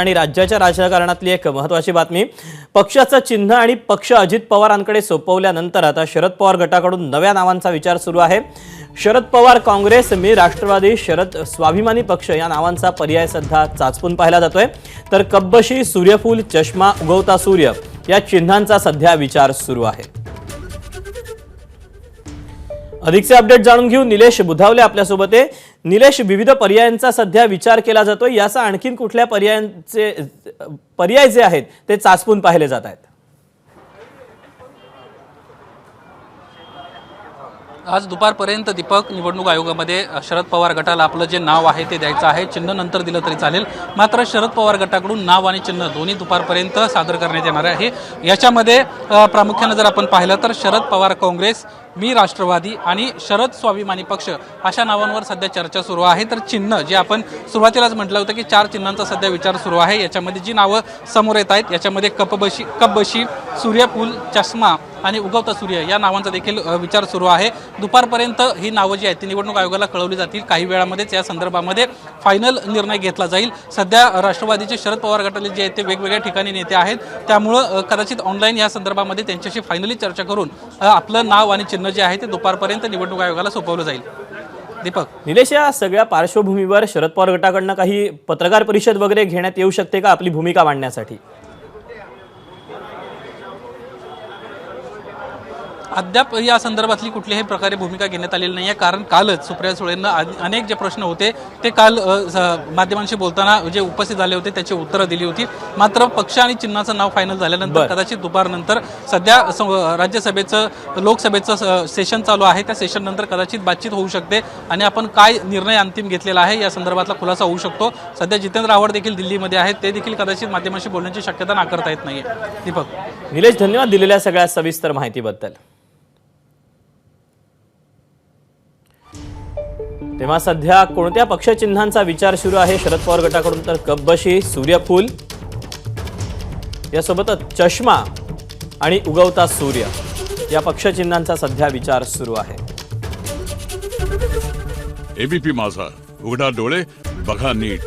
आणि राज्याच्या राजकारणातली एक महत्वाची बातमी पक्षाचं चिन्ह आणि पक्ष अजित पवारांकडे सोपवल्यानंतर आता शरद पवार गटाकडून नव्या नावांचा विचार सुरू आहे. शरद पवार काँग्रेस मी राष्ट्रवादी शरद स्वाभिमानी पक्ष या नावांचा पर्याय सध्या चाचपून पाहिला जातोय. तर कब्बशी सूर्यफूल चष्मा उगवता सूर्य या चिन्हांचा सध्या विचार सुरू आहे. अधिकचे अपडेट जाणून घेऊ निलेश बुधावले आपल्यासोबत आहे. निलेश विविध पर्यायांचा सध्या विचार केला जातोय. याचा आणखीन कुठल्या पर्यायांचे पर्याय जे आहेत ते चाचपून पाहिले जात आहेत. आज दुपारपर्यंत दीपक निवडणूक आयोगामध्ये शरद पवार गटाला आपलं जे नाव आहे ते द्यायचं आहे. चिन्ह नंतर दिलं तरी चालेल. मात्र शरद पवार गटाकडून नाव आणि चिन्ह दोन्ही दुपारपर्यंत सादर करण्यात येणार आहे. याच्यामध्ये प्रामुख्यानं जर आपण पाहिलं तर शरद पवार काँग्रेस मी राष्ट्रवादी आणि शरद स्वाभिमानी पक्ष अशा नावांवर सध्या चर्चा सुरू आहे. तर चिन्ह जे आपण सुरुवातीलाच म्हटलं होतं की चार चिन्हांचा सध्या विचार सुरू आहे. याच्यामध्ये जी नावं समोर येत आहेत याच्यामध्ये कपबशी कपबशी सूर्यफूल चष्मा आणि उगवता सूर्य या नावांचा देखील विचार सुरू आहे. दुपारपर्यंत ही नावं जी आहेत ती निवडणूक आयोगाला कळवली जातील. काही वेळामध्येच या संदर्भामध्ये फायनल निर्णय घेतला जाईल. सध्या राष्ट्रवादीचे शरद पवार गटाले जे आहेत ते वेगवेगळ्या ठिकाणी नेते आहेत. त्यामुळं कदाचित ऑनलाईन या संदर्भामध्ये त्यांच्याशी फायनली चर्चा करून आपलं नाव आणि चिन्ह जे आहे ते दुपारपर्यंत निवडणूक आयोगाला सोपवलं जाईल. दीपक. निलेश या सगळ्या पार्श्वभूमीवर शरद पवार गटाकडनं काही पत्रकार परिषद वगैरे घेण्यात येऊ शकते का आपली भूमिका मांडण्यासाठी? अद्याप या संदर्भातली कुठल्याही प्रकारे भूमिका घेण्यात आलेली नाही आहे. कारण कालच सुप्रिया सुळेंना अनेक जे प्रश्न होते ते काल माध्यमांशी बोलताना जे उपस्थित झाले होते त्याची उत्तरं दिली होती. मात्र पक्ष आणि चिन्हाचं नाव फायनल झाल्यानंतर. कदाचित दुपारनंतर सध्या राज्यसभेचं लोकसभेचं सेशन चालू आहे. त्या सेशन नंतर कदाचित बातचीत होऊ शकते आणि आपण काय निर्णय अंतिम घेतलेला आहे या संदर्भातला खुलासा होऊ शकतो. सध्या जितेंद्र आव्हाड देखील दिल्लीमध्ये आहेत. ते देखील कदाचित माध्यमांशी बोलण्याची शक्यता नाकारता येत नाहीये. दीपक. निलेश धन्यवाद दिलेल्या सगळ्या सविस्तर माहितीबद्दल. तेव्हा सध्या कोणत्या पक्षचिन्हांचा विचार सुरू आहे शरद पवार गटाकडून? तर कब्बशी सूर्यफूल यासोबतच चष्मा आणि उगवता सूर्य या पक्षचिन्हांचा सध्या विचार सुरू आहे. एबीपी माझा. उघडा डोळे बघा नीट.